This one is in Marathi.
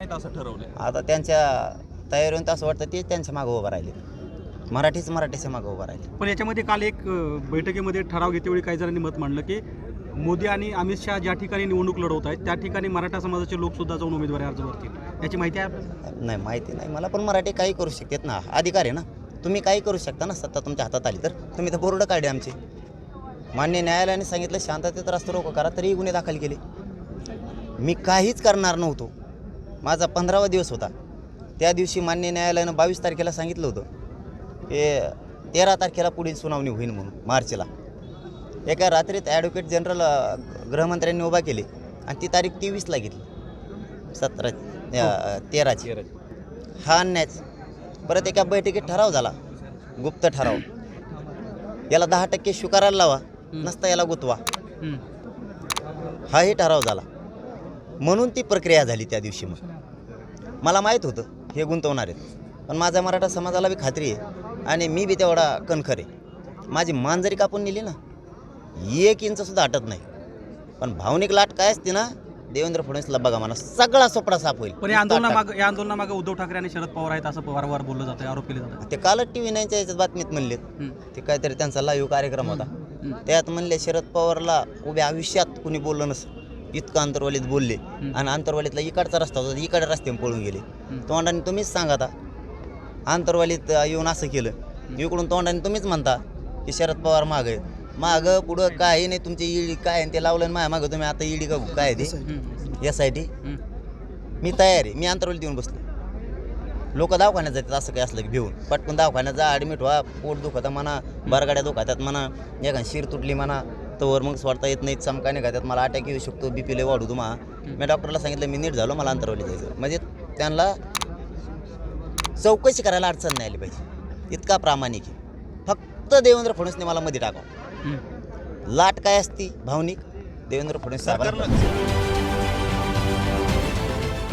असं ठरवलंय. आता त्यांच्या तयारीवरून तर असं वाटतं ते त्यांच्या मागं उभं राहिले. मराठीच मराठीच्या मागं उभं राहिले. पण याच्यामध्ये काल एक अ, बैठकीमध्ये ठराव घेतेवेळी काही जणांनी मत मांडलं की मोदी आणि अमित शहा ज्या ठिकाणी निवडणूक लढवत आहेत त्या ठिकाणी मराठा समाजाचे लोक सुद्धा जाऊन उमेदवारी अर्ज भरतील. याची माहिती आहे आपल्याला? नाही माहिती नाही. मला पण मराठी काही करू शकतात ना. अधिकार आहे ना. तुम्ही काही करू शकता ना. सत्ता तुमच्या हातात आली तर. तुम्ही तर बोर्ड काढले आमचे. मान्य न्यायालयाने सांगितलं शांततेत रस्ते रोको करा. तरी गुन्हे दाखल केले. मी काहीच करणार नव्हतो. माझा पंधरावा दिवस होता. त्या दिवशी मान्य न्यायालयानं बावीस तारखेला सांगितलं होतं की तेरा तारखेला पुढील सुनावणी होईल म्हणून मार्चला. एका रात्रीत ॲडव्होकेट जनरल गृहमंत्र्यांनी उभा केली आणि ती तारीख तेवीसला घेतली. सतरा तेराची. हा अन्यायच. परत एका बैठकीत ठराव झाला. गुप्त ठराव. याला दहा टक्के स्वीकारायला लावा नसता याला गुतवा. हाही ठराव झाला. म्हणून ती प्रक्रिया झाली त्या दिवशी मग. मला माहीत होतं हे गुंतवणार आहेत. पण माझ्या मराठा समाजाला बी खात्री आहे आणि मी बी तेवढा कणखर आहे. माझी मान जरी कापून नेली ना एक इंचसुद्धा हटत नाही. पण भावनिक लाट काय असते ना देवेंद्र फडणवीसला बघा म्हणा सगळा सोपडा साफ होईल. पण या आंदोलनामागं या आंदोलनामागं उद्धव ठाकरे आणि शरद पवार आहेत असं वारंवार बोललं जातं आरोप केले जातात. ते कालच टी व्ही नाईनच्या याच्यात बातमीत म्हणलेत. ते काहीतरी त्यांचा लाईव्ह कार्यक्रम होता. त्यात म्हणले शरद पवारला उभ्या आयुष्यात कुणी बोललं नसं इतकं अंतरवालीत बोलले. आणि अंतरवालीतला इकडचा रस्ता होता इकडे रस्त्याने पळून गेले. तोंडाने तुम्हीच सांगा आता. अंतरवालीत येऊन असं केलं. इकडून तोंडाने तुम्हीच म्हणता की शरद पवार माग आहे मागं पुढं काय नाही तुमची ईडी काय आहे ते लावलं आणि माझ्या मागं तुम्ही आता ईडी का काय आहे ते? हम्म. S I T. मी तयार आहे मी अंतरवलीत येऊन बसलो लोक दवाखान्यात जातात असं काय असलं की भिवून. पटकन दवाखान्यात जा ॲडमिट व्हा. पोट दुखतं म्हणा बरगाड्या दुखातात म्हणा एखाद शिर तुटली म्हणा. तोवर मग सोडता येत नाही चमका निघातात मला अटॅक येऊ शकतो बी पी वाढू तुम्हा मी. डॉक्टरला सांगितलं मी नीट झालो मला अंतरवली जायचं. म्हणजे त्यांना चौकशी करायला अडचण नाही आली पाहिजे. इतका प्रामाणिक आहे. फक्त देवेंद्र फडणवीसने मला मध्ये टाकावं. लाट काय असती? भावनिक. देवेंद्र फडणवीस